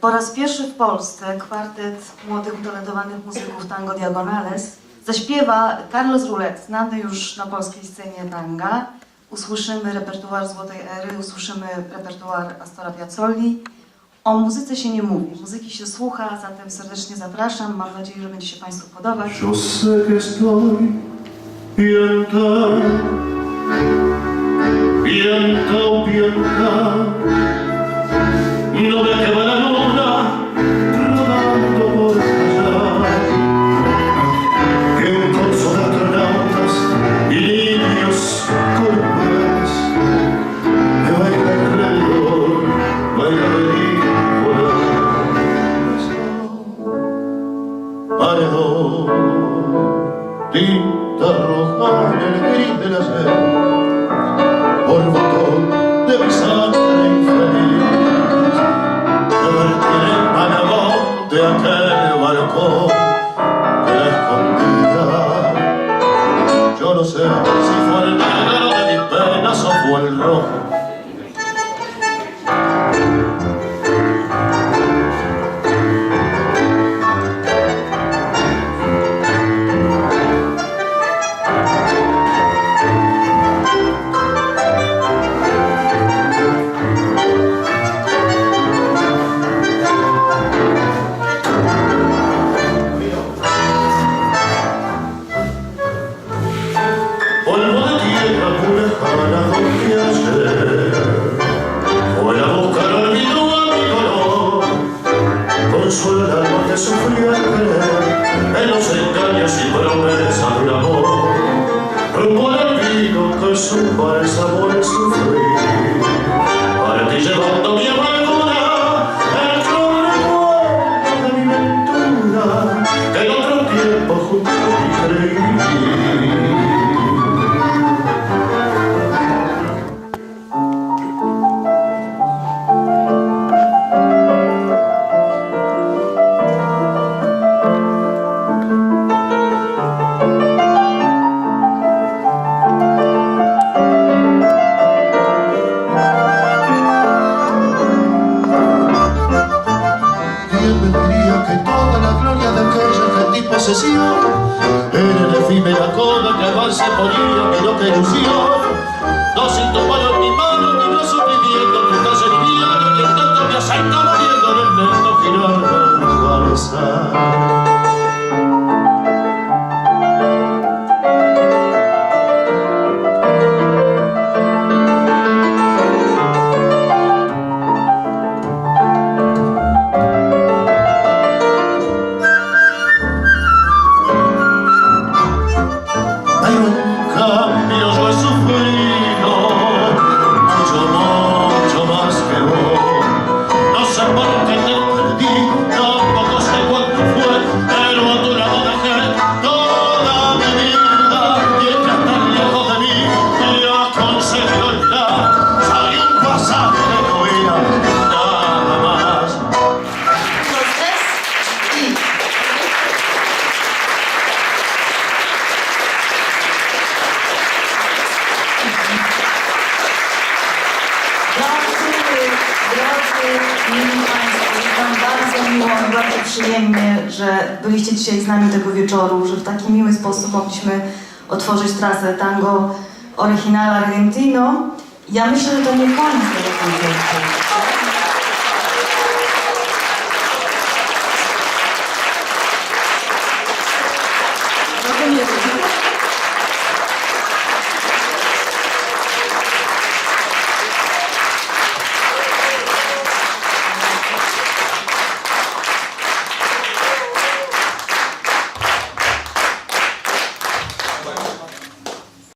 Po raz pierwszy w Polsce kwartet młodych, utalentowanych muzyków tango Diagonales zaśpiewa Carlos Roulette, znany już na polskiej scenie tanga. Usłyszymy repertuar Złotej Ery, usłyszymy repertuar Astora Piazzolli. O muzyce się nie mówi, muzyki się słucha, zatem serdecznie zapraszam. Mam nadzieję, że będzie się Państwu podobać. Yo sé que estoy pianta, pianta. Tinta roja en el gris del ayer, por botón de mi sangre infeliz, de vertir el panamón de aquel balcón que la escondía. Yo no sé si sufrió el querer en los engaños y promesas de amor, rumbo al vino que su el sabor es su procesión Era la efímera que avance ponía, pero que ilusión. Dos sin tomar bardzo przyjemnie, że byliście dzisiaj z nami tego wieczoru, że w taki miły sposób mogliśmy otworzyć trasę tango Original Argentino. Ja myślę, że to nie koniec tego koncertu.